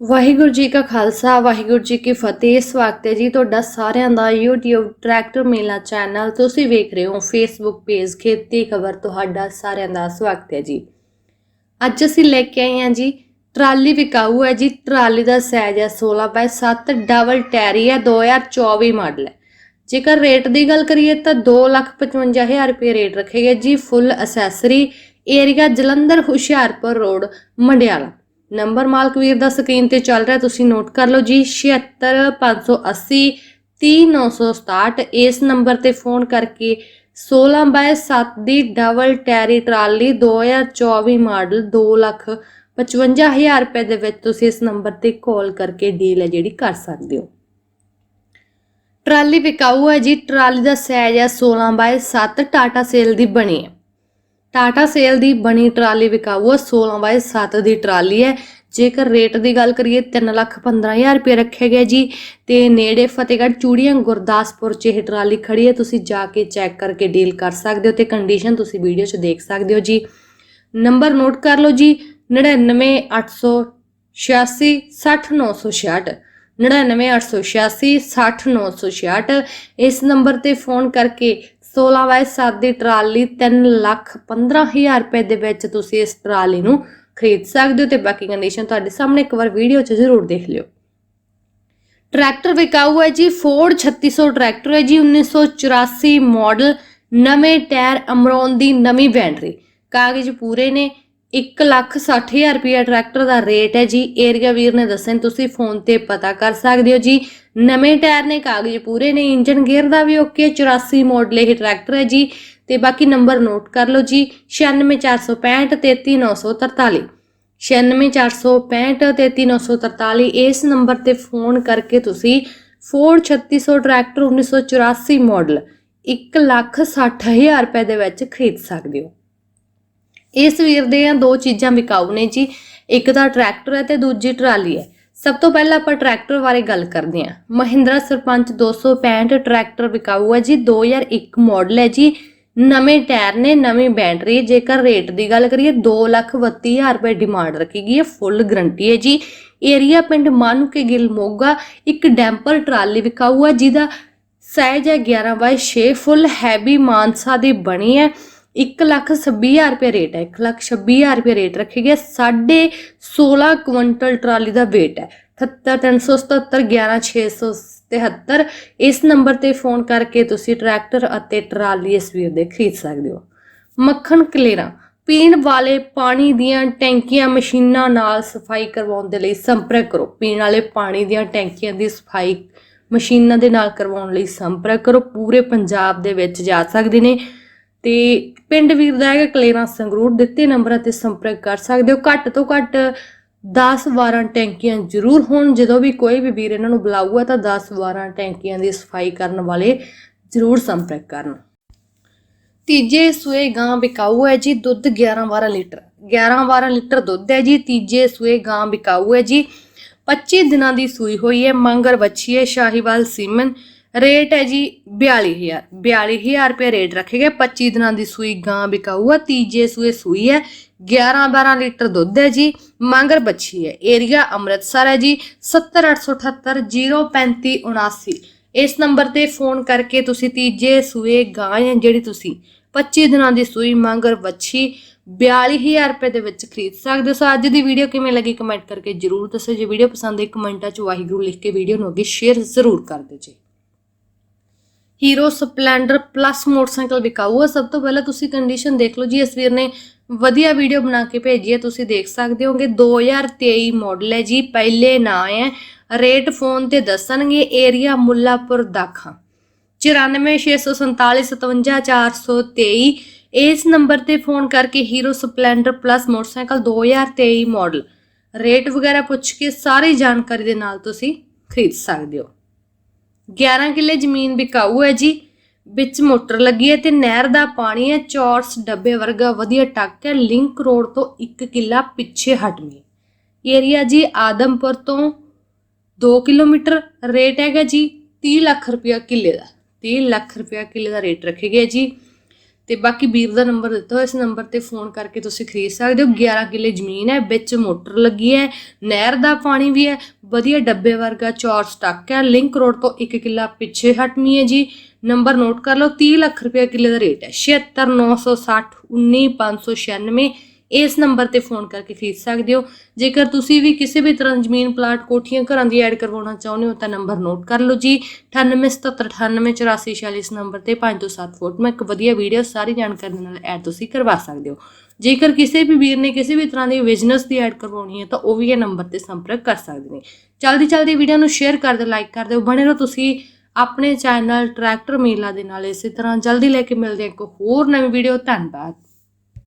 ਵਾਹਿਗੁਰੂ ਜੀ ਕਾ ਖਾਲਸਾ, ਵਾਹਿਗੁਰੂ ਜੀ ਕੀ ਫਤਿਹ। ਸਵਾਗਤ ਹੈ ਜੀ ਤੁਹਾਡਾ ਸਾਰਿਆਂ ਦਾ YouTube ਟਰੈਕਟਰ ਮੇਲਾ ਚੈਨਲ ਤੁਸੀਂ ਵੇਖ ਰਹੇ ਹੋ Facebook ਪੇਜ ਖੇਤੀ ਖਬਰ। ਤੁਹਾਡਾ ਸਾਰਿਆਂ ਦਾ ਸਵਾਗਤ ਹੈ ਜੀ। ਅੱਜ ਅਸੀਂ ਲੈ ਕੇ ਆਏ ਹਾਂ ਜੀ, ਟਰਾਲੀ ਵਿਕਾਊ ਹੈ ਜੀ। ਟਰਾਲੀ ਦਾ ਸਾਈਜ਼ ਹੈ 16 ਬਾਈ 7 ਡਬਲ ਟੈਰੀ ਹੈ 2024 ਮਾਡਲ ਹੈ। ਜੇਕਰ ਰੇਟ ਦੀ ਗੱਲ ਕਰੀਏ ਤਾਂ 255000 ਰੁਪਏ ਰੇਟ ਰੱਖੇਗਾ ਜੀ full accessory area Jalandhar Hoshiarpur road Mandiala. Number ਮਾਲਕ ਵੀਰ ਦਾ ਸਕਰੀਨ ਤੇ ਚੱਲ ਰਿਹਾ, ਤੁਸੀਂ ਨੋਟ ਕਰ ਲਓ ਜੀ 76580 30967 ਇਸ ਨੰਬਰ ਤੇ ਫੋਨ ਕਰਕੇ 16 by 7 the double tyre trolley 2024 model 2 lakh 55000 ਰੁਪਏ ਦੇ ਵਿੱਚ ਤੁਸੀਂ ਇਸ ਨੰਬਰ ਤੇ ਕਾਲ ਕਰਕੇ ਡੀਲ ਹੈ ਜਿਹੜੀ ਕਰ ਸਕਦੇ ਹੋ। ਟਰਾਲੀ ਵਿਕਾਊ ਹੈ ਜੀ, ਟਰਾਲੀ ਦਾ ਸਾਈਜ਼ ਹੈ 16 ਬਾਏ 7 ਟਾਟਾ ਸੇਲ ਦੀ ਬਣੀ ਹੈ। ਟਾਟਾ ਸੇਲ ਦੀ ਬਣੀ ਟਰਾਲੀ ਵਿਕਾਊ ਹੈ 16 ਬਾਈ 7 ਦੀ ਟਰਾਲੀ ਹੈ। ਜੇਕਰ ਰੇਟ ਦੀ ਗੱਲ ਕਰੀਏ 3 ਲੱਖ 15000 ਰੁਪਏ ਰੱਖਿਆ ਗਿਆ ਜੀ। ਤੇ ਨੇੜੇ ਫਤਿਹਗੜ੍ਹ ਚੂੜੀਆਂ, ਗੁਰਦਾਸਪੁਰ 'ਚ ਇਹ ਟਰਾਲੀ ਖੜੀ ਹੈ। ਤੁਸੀਂ ਜਾ ਕੇ ਚੈੱਕ ਕਰਕੇ ਡੀਲ ਕਰ ਸਕਦੇ ਹੋ ਤੇ ਕੰਡੀਸ਼ਨ ਤੁਸੀਂ ਵੀਡੀਓ 'ਚ ਦੇਖ ਸਕਦੇ ਹੋ ਜੀ। ਨੰਬਰ ਨੋਟ ਕਰ ਲਓ ਜੀ 99886 60966 99886 60966 ਇਸ ਨੰਬਰ ਤੇ ਫੋਨ ਕਰਕੇ 16 ਬਾਏ 7 ਦੀ ਟਰਾਲੀ 3 ਲੱਖ 15000 ਰੁਪਏ ਦੇ ਵਿੱਚ ਤੁਸੀਂ ਇਸ ਟਰਾਲੀ ਨੂੰ ਖਰੀਦ ਸਕਦੇ ਹੋ ਤੇ ਬਾਕੀ ਕੰਡੀਸ਼ਨ ਤੁਹਾਡੇ ਸਾਹਮਣੇ ਇੱਕ ਵਾਰ ਵੀਡੀਓ 'ਚ ਜ਼ਰੂਰ ਦੇਖ ਲਿਓ। ਟਰੈਕਟਰ ਵਿਕਾਊ ਹੈ ਜੀ ਫੋਰਡ 3600 ਟਰੈਕਟਰ ਹੈ ਜੀ 1984 ਮਾਡਲ ਨਵੇਂ ਟਾਇਰ ਅਮਰੋਨ ਦੀ ਨਵੀਂ ਬੈਟਰੀ ਕਾਗਜ਼ ਪੂਰੇ ਨੇ 160000 ਰੁਪਏ ਟਰੈਕਟਰ ਦਾ ਰੇਟ ਹੈ ਜੀ। ਏਰੀਆ ਵੀਰ ਨੇ ਦੱਸਿਆ, ਤੁਸੀਂ ਫੋਨ ਤੇ ਪਤਾ ਕਰ ਸਕਦੇ ਹੋ ਜੀ। ਨਵੇਂ ਟਾਇਰ ਨੇ ਕਾਗਜ਼ ਪੂਰੇ ਨੇ ਇੰਜਨ ਗੇਅਰ ਦਾ ਵੀ ਓਕੇ 84 ਮਾਡਲ ਇਹ ਟਰੈਕਟਰ ਹੈ ਜੀ। ਤੇ ਬਾਕੀ ਨੰਬਰ ਨੋਟ ਕਰ ਲਓ ਜੀ 96465 33943 96465 33943 ਇਸ ਨੰਬਰ ਤੇ ਫੋਨ ਕਰਕੇ ਤੁਸੀਂ ਫੋਰਡ 3600 ਟਰੈਕਟਰ 1984 ਮਾਡਲ 160000 ਰੁਪਏ ਦੇ ਵਿੱਚ ਖਰੀਦ ਸਕਦੇ ਹੋ। ਇਸ ਸਵੇਰ ਦੇ ਦੋ ਚੀਜ਼ਾਂ ਵਿਕਾਊ ਨੇ ਜੀ। ਇੱਕ ਤਾਂ ਟਰੈਕਟਰ ਹੈ ਤੇ ਦੂਜੀ ਟਰਾਲੀ ਹੈ। ਸਭ ਤੋਂ ਪਹਿਲਾਂ ਆਪਾਂ ਟਰੈਕਟਰ ਬਾਰੇ ਗੱਲ ਕਰਦੇ ਹਾਂ। ਮਹਿੰਦਰਾ ਸਰਪੰਚ 265 ਟਰੈਕਟਰ ਵਿਕਾਊ ਹੈ ਜੀ। 2001 ਮਾਡਲ ਹੈ ਜੀ। ਨਵੇਂ ਟਾਇਰ ਨੇ, ਨਵੀਂ ਬੈਟਰੀ ਜੇਕਰ ਰੇਟ ਦੀ ਗੱਲ ਕਰੀਏ 232000 ਰੁਪਏ ਡਿਮਾਂਡ ਰੱਖੀ ਗਈ ਹੈ। ਫੁੱਲ ਗਰੰਟੀ ਹੈ ਜੀ। ਏਰੀਆ ਪਿੰਡ ਮਾਨੂਕੇ ਗਿੱਲ ਮੋਗਾ ਇੱਕ ਡੈਂਪਰ ਟਰਾਲੀ ਵਿਕਾਊ ਹੈ, ਜਿਹਦਾ ਸਾਈਜ਼ ਹੈ 11 ਬਾਈ 6 ਫੁੱਲ ਹੈਵੀ ਮਾਨਸਾ ਦੀ ਬਣੀ ਹੈ। 126000 ਰੁਪਏ ਰੇਟ ਹੈ। 126000 ਰੁਪਏ ਰੇਟ ਰੱਖੀ ਗਿਆ। 16.5 ਕੁਇੰਟਲ ਟਰਾਲੀ ਦਾ weight ਹੈ। 78377 11673 ਇਸ ਨੰਬਰ ਤੇ ਫੋਨ ਕਰਕੇ ਤੁਸੀਂ ਟਰੈਕਟਰ ਅਤੇ ਟਰਾਲੀ ਇਸ ਵੀਰ ਦੇ ਖਰੀਦ ਸਕਦੇ ਹੋ। ਮੱਖਣ ਕਲੇਰਾ। ਪੀਣ ਵਾਲੇ ਪਾਣੀ ਦੀਆਂ ਟੈਂਕੀਆਂ ਮਸ਼ੀਨਾਂ ਨਾਲ ਸਫ਼ਾਈ ਕਰਵਾਉਣ ਦੇ ਲਈ ਸੰਪਰਕ ਕਰੋ। ਪੀਣ ਵਾਲੇ ਪਾਣੀ ਦੀਆਂ ਟੈਂਕੀਆਂ ਦੀ ਸਫ਼ਾਈ ਮਸ਼ੀਨਾਂ ਦੇ ਨਾਲ ਕਰਵਾਉਣ ਲਈ ਸੰਪਰਕ ਕਰੋ। ਪੂਰੇ ਪੰਜਾਬ ਦੇ ਵਿੱਚ ਜਾ ਸਕਦੇ ਨੇ। ਤੇ ਪਿੰਡ ਵੀਰ ਦਾ ਹੈਗਾ ਕਲੇਰਾ ਸੰਗਰੂਰ, ਦਿੱਤੇ ਨੰਬਰਾਂ ਤੇ ਸੰਪਰਕ ਕਰ ਸਕਦੇ ਹੋ। ਘੱਟ ਤੋਂ ਘੱਟ 10-12 ਟੈਂਕੀਆਂ ਜ਼ਰੂਰ ਹੋਣ। ਜਦੋਂ ਵੀ ਕੋਈ ਵੀ ਵੀਰ ਇਹਨਾਂ ਨੂੰ ਬੁਲਾਊਗਾ ਤਾਂ 10-12 ਟੈਂਕੀਆਂ ਦੀ ਸਫ਼ਾਈ ਕਰਨ ਵਾਲੇ ਜ਼ਰੂਰ ਸੰਪਰਕ ਕਰਨ। ਤੀਜੇ ਸੂਏ ਗਾਂ ਵਿਕਾਊ ਹੈ ਜੀ, ਦੁੱਧ 11-12 ਲੀਟਰ। 11-12 ਲੀਟਰ ਦੁੱਧ ਹੈ ਜੀ, ਤੀਜੇ ਸੂਏ ਗਾਂ ਵਿਕਾਊ ਹੈ ਜੀ। 25 ਦਿਨਾਂ ਦੀ ਸੂਈ ਹੋਈ ਹੈ ਮੰਗਰ ਬੱਚੀ ਹੈ, ਸ਼ਾਹੀਵਾਲ, ਸੀਮਨ ਰੇਟ ਹੈ ਜੀ 42000 42000 ਰੁਪਏ ਰੇਟ ਰੱਖੇਗੇ 25 ਦਿਨਾਂ ਦੀ ਸੂਈ ਗਾਂ ਵਿਕਾਊ ਹੈ ਤੀਜੇ ਸੂਏ ਸੂਈ ਹੈ। 11-12 ਲੀਟਰ ਦੁੱਧ ਹੈ ਜੀ, ਮੰਗਰ ਬੱਚੀ ਹੈ। ਏਰੀਆ ਅੰਮ੍ਰਿਤਸਰ ਹੈ ਜੀ 70878 ਇਸ ਨੰਬਰ ਤੇ ਫੋਨ ਕਰਕੇ ਤੁਸੀਂ ਤੀਜੇ ਸੂਏ ਗਾਂ ਹੈ ਜਿਹੜੀ ਤੁਸੀਂ 25 ਦਿਨਾਂ ਦੀ ਸੂਈ ਮੰਗਰ ਬੱਚੀ 42000 ਰੁਪਏ ਦੇ ਵਿੱਚ ਖਰੀਦ ਸਕਦੇ ਹੋ। ਸੋ ਅੱਜ ਦੀ ਵੀਡੀਓ ਕਿਵੇਂ ਲੱਗੀ ਕਮੈਂਟ ਕਰਕੇ ਜਰੂਰ ਦੱਸੋ। ਜੇ ਵੀਡੀਓ ਪਸੰਦ ਆਈ ਕਮੈਂਟਾਂ 'ਚ ਵਾਹਿਗੁਰੂ ਲਿਖ ਕੇ ਵੀਡੀਓ ਨੂੰ ਅੱਗੇ ਸ਼ੇਅਰ ਜ਼ਰੂਰ ਕਰ ਦਿਓ ਜੀ। ਹੀਰੋ ਸਪਲੈਂਡਰ ਪਲੱਸ ਮੋਟਰਸਾਈਕਲ ਵਿਕਾਊ। ਹੈ ਸਭ ਤੋਂ ਪਹਿਲਾਂ ਤੁਸੀਂ ਕੰਡੀਸ਼ਨ ਦੇਖ ਲਓ ਜੀ। ਇਸ ਵੀਰ ਨੇ ਵਧੀਆ ਵੀਡੀਓ ਬਣਾ ਕੇ ਭੇਜੀ ਹੈ। ਤੁਸੀਂ ਦੇਖ ਸਕਦੇ ਹੋਗੇ 2023 ਮਾਡਲ ਹੈ ਜੀ। ਪਹਿਲੇ ਨਾਂ ਹੈ। ਰੇਟ ਫੋਨ ਤੇ ਦੱਸਣਗੇ ਏਰੀਆ ਮੁੱਲਾਪੁਰ ਦਾਖਾ। 9464757423 ਇਸ ਨੰਬਰ ਤੇ ਫੋਨ ਕਰਕੇ Hero Splendor plus motorcycle 2023 model rate ਵਗੈਰਾ ਪੁੱਛ ਕੇ ਸਾਰੀ ਜਾਣਕਾਰੀ ਦੇ ਨਾਲ ਤੁਸੀਂ ਖਰੀਦ ਸਕਦੇ ਹੋ। 11 ਕਿੱਲੇ ਜ਼ਮੀਨ ਵਿਕਾਊ ਹੈ ਜੀ। ਵਿੱਚ ਮੋਟਰ ਲੱਗੀ ਹੈ ਤੇ ਨਹਿਰ ਦਾ ਪਾਣੀ ਹੈ। ਚੌਰਸ ਡੱਬੇ ਵਰਗਾ ਵਧੀਆ ਟੱਕ ਹੈ। ਲਿੰਕ ਰੋਡ ਤੋਂ 1 ਕਿੱਲਾ ਪਿੱਛੇ ਹਟਮੀ ਏਰੀਆ ਜੀ ਆਦਮਪੁਰ ਤੋਂ 2 ਕਿਲੋਮੀਟਰ ਰੇਟ ਹੈਗਾ ਜੀ। 30 ਲੱਖ ਰੁਪਇਆ ਕਿੱਲੇ ਦਾ। 30 ਲੱਖ ਰੁਪਇਆ ਕਿੱਲੇ ਦਾ ਰੇਟ ਰੱਖੇ ਗਿਆ ਜੀ। ਤੇ ਬਾਕੀ ਵੀਰ ਦਾ ਨੰਬਰ ਦਿੱਤਾ ਹੋਇਆ ਇਸ ਨੰਬਰ ਤੇ ਫੋਨ ਕਰਕੇ ਤੁਸੀਂ ਖਰੀਦ ਸਕਦੇ ਹੋ। 11 ਕਿੱਲੇ ਜ਼ਮੀਨ ਹੈ। ਵਿੱਚ ਮੋਟਰ ਲੱਗੀ ਹੈ। ਨਹਿਰ ਦਾ ਪਾਣੀ ਵੀ ਹੈ। ਵਧੀਆ ਡੱਬੇ ਵਰਗਾ ਚੌਰ ਸਟੱਕ ਹੈ। ਲਿੰਕ ਰੋਡ ਤੋਂ 1 ਕਿੱਲਾ ਪਿੱਛੇ ਹਟਮੀ ਹੈ ਜੀ। ਨੰਬਰ ਨੋਟ ਕਰ ਲਓ 30 ਲੱਖ ਰੁਪਏ ਕਿੱਲੇ ਦਾ ਰੇਟ ਹੈ। 76960 19596 ਇਸ ਨੰਬਰ ਤੇ ਫੋਨ ਕਰਕੇ ਖਰੀਦ ਸਕਦੇ ਹੋ। ਜੇਕਰ ਤੁਸੀਂ ਵੀ ਕਿਸੇ ਵੀ ਤਰ੍ਹਾਂ ਜ਼ਮੀਨ ਪਲਾਟ ਕੋਠੀਆਂ, ਘਰਾਂ ਦੀ ਐਡ ਕਰਵਾਉਣਾ ਚਾਹੁੰਦੇ ਹੋ, ਤਾਂ ਨੰਬਰ ਨੋਟ ਕਰ ਲਓ ਜੀ। 9877988446 ਇਸ ਨੰਬਰ ਤੇ 5 ਤੋਂ 7 ਫੁੱਟ ਮੈਂ ਇੱਕ ਵਧੀਆ ਵੀਡੀਓ ਸਾਰੀ ਜਾਣਕਾਰੀ ਨਾਲ ਐਡ ਤੁਸੀਂ ਕਰਵਾ ਸਕਦੇ ਹੋ। ਜੇਕਰ ਕਿਸੇ ਵੀ ਵੀਰ ਨੇ ਕਿਸੇ ਵੀ ਤਰ੍ਹਾਂ ਦੀ ਬਿਜ਼ਨਸ ਦੀ ਐਡ ਕਰਵਾਉਣੀ ਹੈ, ਤਾਂ ਉਹ ਵੀ ਇਹ ਨੰਬਰ ਤੇ ਸੰਪਰਕ ਕਰ ਸਕਦੇ ਨੇ। ਜਲਦੀ ਜਲਦੀ ਵੀਡੀਓ ਨੂੰ ਸ਼ੇਅਰ ਕਰ ਦਿਓ ਲਾਈਕ ਕਰ ਦਿਓ, ਬਣੇ ਰਹੋ ਤੁਸੀਂ ਆਪਣੇ ਚੈਨਲ ਟਰੈਕਟਰ ਮੇਲਾ ਦੇ ਨਾਲ। ਇਸੇ ਤਰ੍ਹਾਂ ਜਲਦੀ ਲੈ ਕੇ ਮਿਲਦੇ ਹਾਂ ਇੱਕ ਹੋਰ ਨਵੀਂ ਵੀਡੀਓ ਧੰਨਵਾਦ।